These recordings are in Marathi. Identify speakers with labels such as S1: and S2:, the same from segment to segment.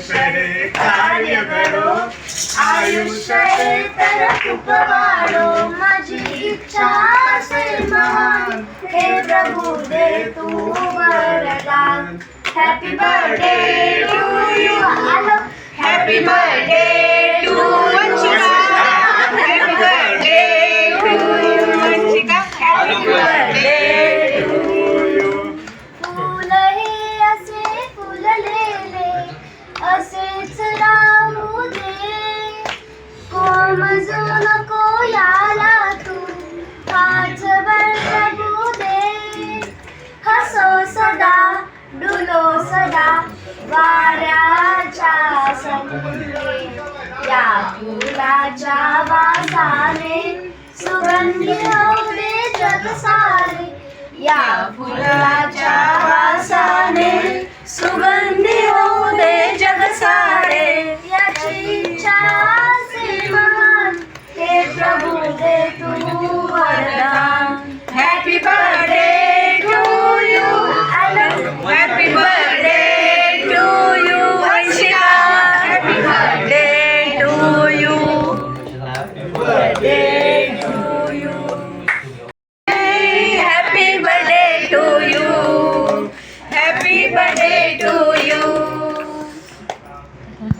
S1: आयुष्य कार्य करो आयुष्य तर खूप वाढो माझी इच्छा असेल महान हे प्रभू दे तू वरदान हॅपी बर्थडे टू यू आलो happy birthday Yeah.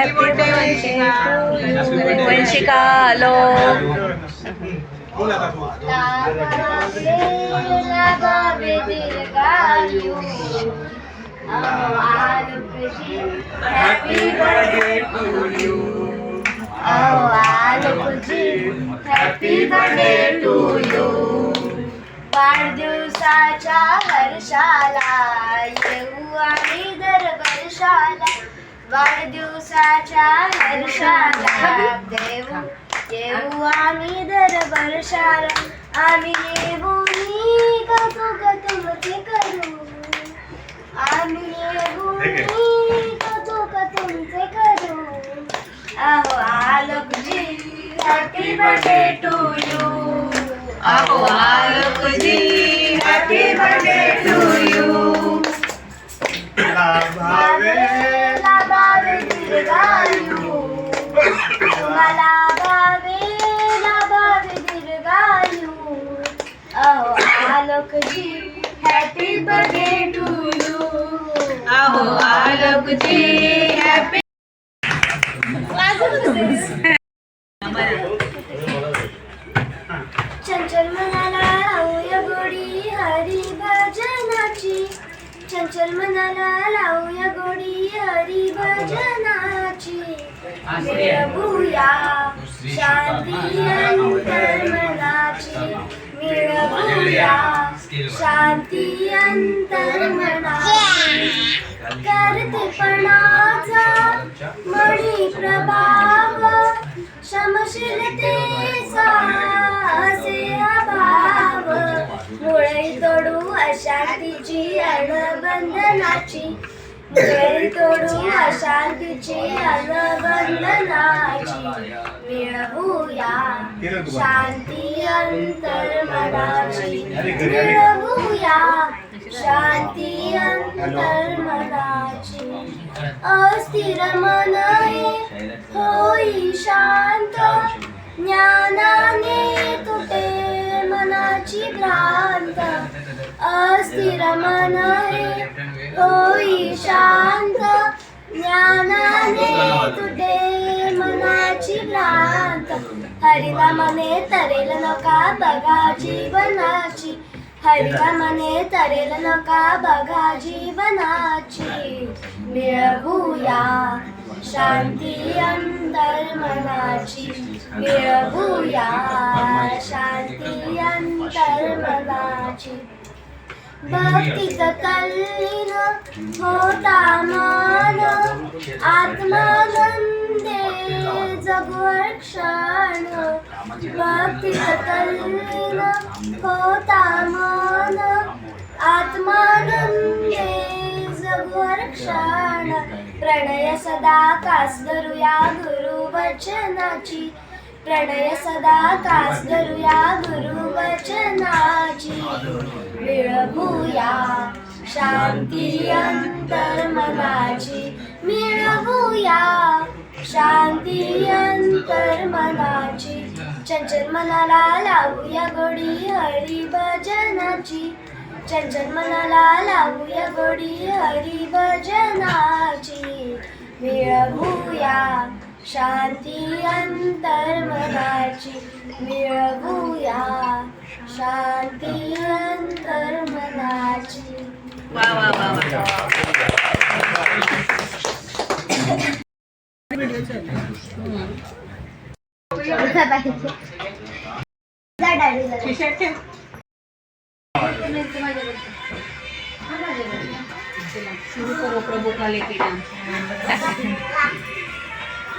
S1: Happy birthday to you. Vanshika low Happy birthday to you. Oh, आलोकजी happy birthday to you वाढदिवसाच्या हर्षाला वाढदिवसाच्या हर्षाला देऊ येऊ आम्ही दर वर्षाला. आम्ही येऊ नी कौतुक तुमचे करू. आम्ही येऊ नी कौतुक तुमचे करू. अहो Alokji happy birthday to you अहो आलोकजी हॅपी बर्थडे अहो Alokji happy birthday to you
S2: अहो आलोकजी हॅपी
S1: चंचल मनाला लावूया गोडी हरी भजनाची. चंचल मनाला लावूया गोडी हरी भजनाची. शांती अंतर्मनाची. मिळवूया शांती अंतर्मनाची कर्तेपणाचा मणी प्रभाव क्षमशीलतेचा असे अभाव. मुळे तोडू अशांतीची अणबंधनाची. मुळे तोडू अशांतीची अणबंधनाची मिळवूया. शांती अंतर्मनाची मिळवूया. शांती अंतर्मनाची अस्थिर मन होई शांत. ज्ञान अस्थिर मन होई शांत ज्ञानाने तुटे मनाची भ्रांत. हरिनामाने तरेल नका बघा जीवनाची. हरिनामाने तरेल नका बघा जीवनाची. मिळवूया शांती अंतर्मनाची. मिळवूया शांती अंतर्मनाची. भक्तीच तल्लीन होता मान. आत्मानंदे जगवर क्षण. भक्ती तल्लीन होता मन. आत्मानंदे जगू रक्षण प्रणय सदा कास धरूया गुरु वचनाची. प्रणय सदा कास धरूया गुरु वचनाची मिळवूया शांती अंतर्मनाची. मिळवूया शांती अंतर्मनाची. चंचल मनाला लावूया गोडी हरी भजनाची चंचल मनाला लावूया गोडी हरी भजनाची मिळवूया शांती अंतर्मनाची मिळवूया. शांती अंतर्मनाची.
S2: वा वा वा
S3: सुरू करो प्रभू का